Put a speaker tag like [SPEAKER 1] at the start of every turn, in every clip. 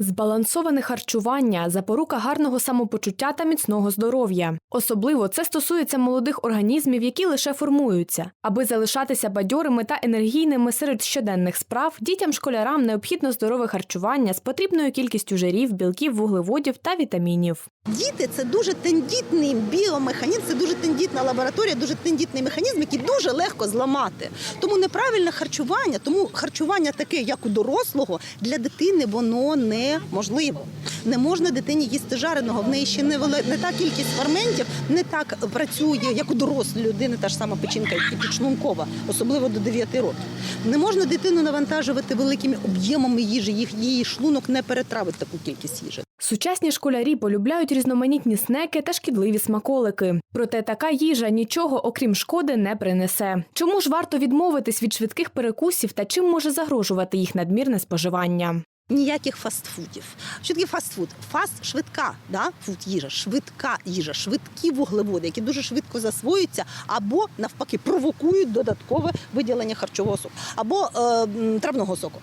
[SPEAKER 1] Збалансоване харчування запорука гарного самопочуття та міцного здоров'я. Особливо це стосується молодих організмів, які лише формуються. Аби залишатися бадьорими та енергійними серед щоденних справ, дітям-школярам необхідно здорове харчування з потрібною кількістю жирів, білків, вуглеводів та вітамінів.
[SPEAKER 2] Діти це дуже тендітний біомеханізм, це дуже тендітна лабораторія, дуже тендітний механізм, який дуже легко зламати. Тому неправильне харчування, тому харчування таке, як у дорослого, для дитини воно неможливо. Не можна дитині їсти жареного, в неї ще не, вели- не та кількість ферментів, не так працює, як у дорослої людини, та ж сама печінка і підшлункова, особливо до 9 років. Не можна дитину навантажувати великими об'ємами їжі, їх її шлунок не перетравить таку кількість їжі.
[SPEAKER 1] Сучасні школярі полюбляють різноманітні снеки та шкідливі смаколики. Проте така їжа нічого, окрім шкоди, не принесе. Чому ж варто відмовитись від швидких перекусів та чим може загрожувати їх надмірне споживання?
[SPEAKER 2] Ніяких фастфудів. Що таке фастфуд? Фаст швидка, да? фуд їжа, швидка їжа, швидкі вуглеводи, які дуже швидко засвоюються, або навпаки провокують додаткове виділення харчового соку, або е, травного соку,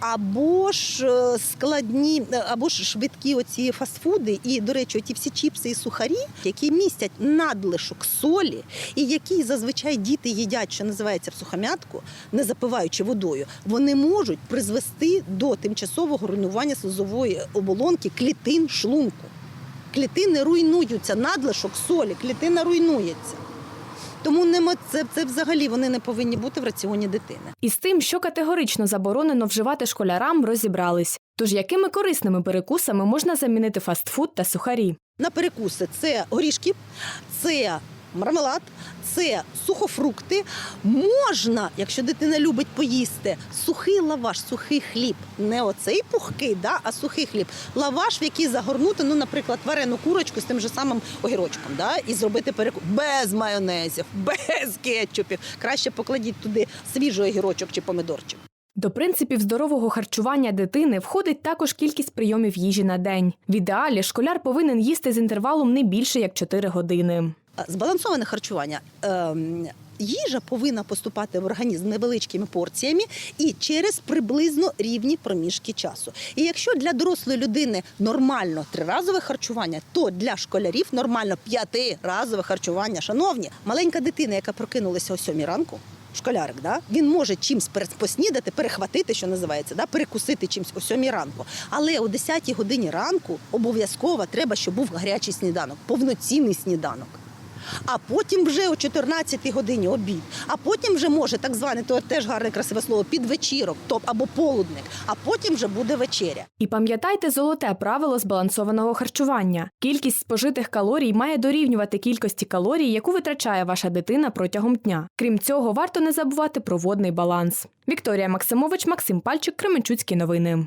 [SPEAKER 2] або ж е, складні, е, або ж швидкі оці фастфуди, і, до речі, ті всі чіпси і сухарі, які містять надлишок солі, і які зазвичай діти їдять, що називається в сухомятку, не запиваючи водою, вони можуть призвести до тимчасового руйнування слизової оболонки клітин шлунку. Клітини руйнуються, надлишок солі, клітина руйнується. Тому нема це, це взагалі вони не повинні бути в раціоні дитини.
[SPEAKER 1] Із тим, що категорично заборонено вживати школярам, розібрались. Тож якими корисними перекусами можна замінити фастфуд та сухарі?
[SPEAKER 2] На перекуси це горішки, це мармелад, це сухофрукти. Можна, якщо дитина любить поїсти, сухий лаваш, сухий хліб. Не оцей пухкий, да, а сухий хліб. Лаваш, в який загорнути, ну, наприклад, варену курочку з тим же самим огірочком, да, і зробити перекус без майонезів, без кетчупів. Краще покладіть туди свіжий огірочок чи помидорчик.
[SPEAKER 1] До принципів здорового харчування дитини входить також кількість прийомів їжі на день. В ідеалі школяр повинен їсти з інтервалом не більше як 4 години.
[SPEAKER 2] А, Збалансоване харчування. Ем, Їжа повинна поступати в організм невеличкими порціями і через приблизно рівні проміжки часу. І якщо для дорослої людини нормально триразове харчування, то для школярів нормально п'ятиразове харчування. Шановні, маленька дитина, яка прокинулася о сьомій ранку. Школярик, да? він може чимсь поснідати, перехватити, що називається, да? перекусити чимсь о сьомій ранку. Але о 10 годині ранку обов'язково треба, щоб був гарячий сніданок, повноцінний сніданок. А потім вже о 14 годині обід. А потім вже може так зване, то теж гарне красиве слово, підвечірок, топ або полудник. А потім вже буде вечеря.
[SPEAKER 1] І пам'ятайте золоте правило збалансованого харчування. Кількість спожитих калорій має дорівнювати кількості калорій, яку витрачає ваша дитина протягом дня. Крім цього, варто не забувати про водний баланс. Вікторія Максимович, Максим Пальчик, Кременчуцькі новини.